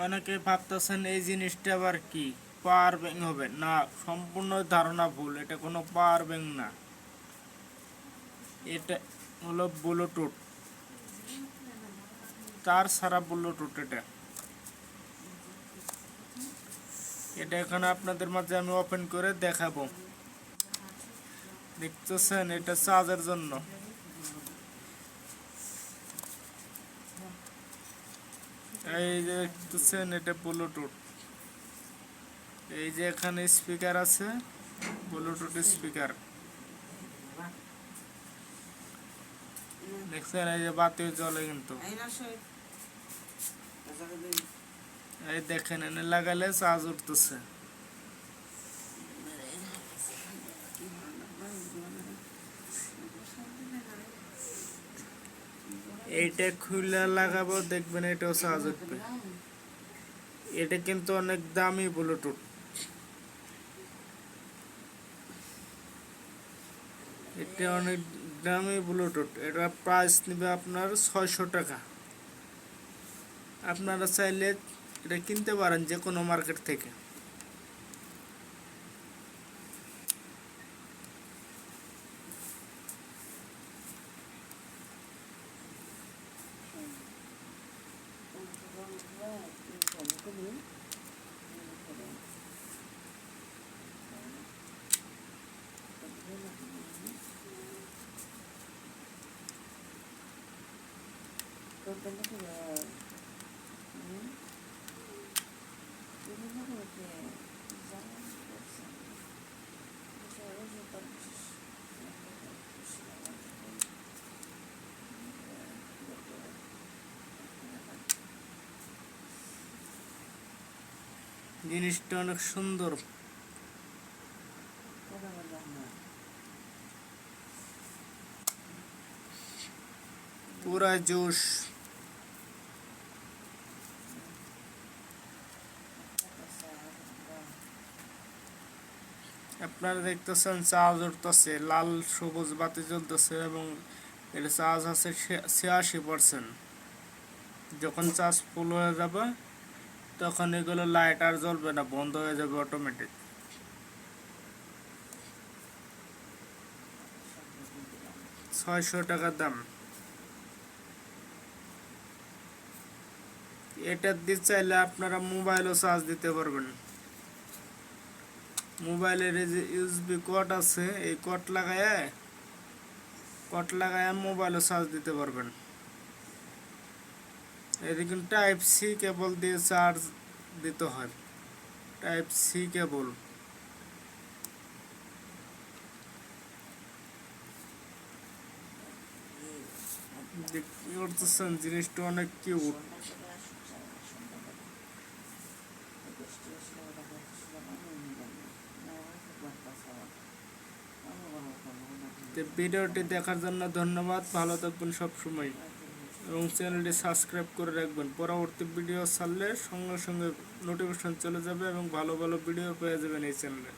অনেকে ভাবতেছেন এই জিনিসটা আবার কি? পাওয়ার ব্যাংক হবে। না, সম্পূর্ণ ধারণা ভুল। এটা কোনো পাওয়ার ব্যাংক না। এটা হলো ব্লুটুথ। তার সারা ব্লুটুথ এটা। এটা এখানে আপনাদের মাঝে আমি ওপেন করে দেখাবো। দেখতেছেন, এটা চার্জের জন্য। এই যে দেখতেছেন, এটা ব্লুটুথ এই যে এখানে স্পিকার আছে ব্লুটুথ স্পিকার দেখছেন, এই যে বাতি জ্বলে কিন্তু। এই দেখেন, এনে লাগালে চার্জ উঠতেছে। এইটা খুলে লাগাবো, দেখবেন এটাও চার্জ উঠবে এটা কিন্তু অনেক দামি ব্লুটুথ এটা অনেক দামি ব্লুটুথ এটা প্রাইস নেবে আপনার ছয়শো টাকা। আপনারা চাইলে এটা কিনতে পারেন যে কোনো মার্কেট থেকে। ว่าผมก็รู้ก็เป็นนักเรียนอืมเป็นนักเรียน জিনিসটা অনেক সুন্দর। পুরা জোশ আপনারা দেখতেছেন চার্জ উঠতেছে, লাল সবুজ বাতি জ্বলতেছে এবং এটা চার্জ আছে ছিয়াশি পার্সেন্ট যখন চার্জ ফুল হয়ে যাবে তখন এগুলো লাইট আর জ্বলবে না, বন্ধ হয়ে যাবে অটোমেটিক ছয়শো টাকার দাম। এটা দিতে চাইলে আপনারা মোবাইলও চার্জ দিতে পারবেন। মোবাইলের এই যে ইউএসবি কট আছে, এই কট লাগায় কট লাগায় মোবাইলও চার্জ দিতে পারবেন। এদিকে টাইপ সি কেবল দিয়ে চার্জ দিতে হয়। টাইপ সি কেবল দেখতে জিনিসটা অনেক কিউট ভিডিওটি দেখার জন্য ধন্যবাদ। ভালো থাকবেন সবসময় এবং চ্যানেলটি সাবস্ক্রাইব করে রাখবেন। পরবর্তী ভিডিও ছাড়লে সঙ্গে সঙ্গে নোটিফিকেশন চলে যাবে এবং ভালো ভালো ভিডিও পেয়ে যাবেন এই চ্যানেলে।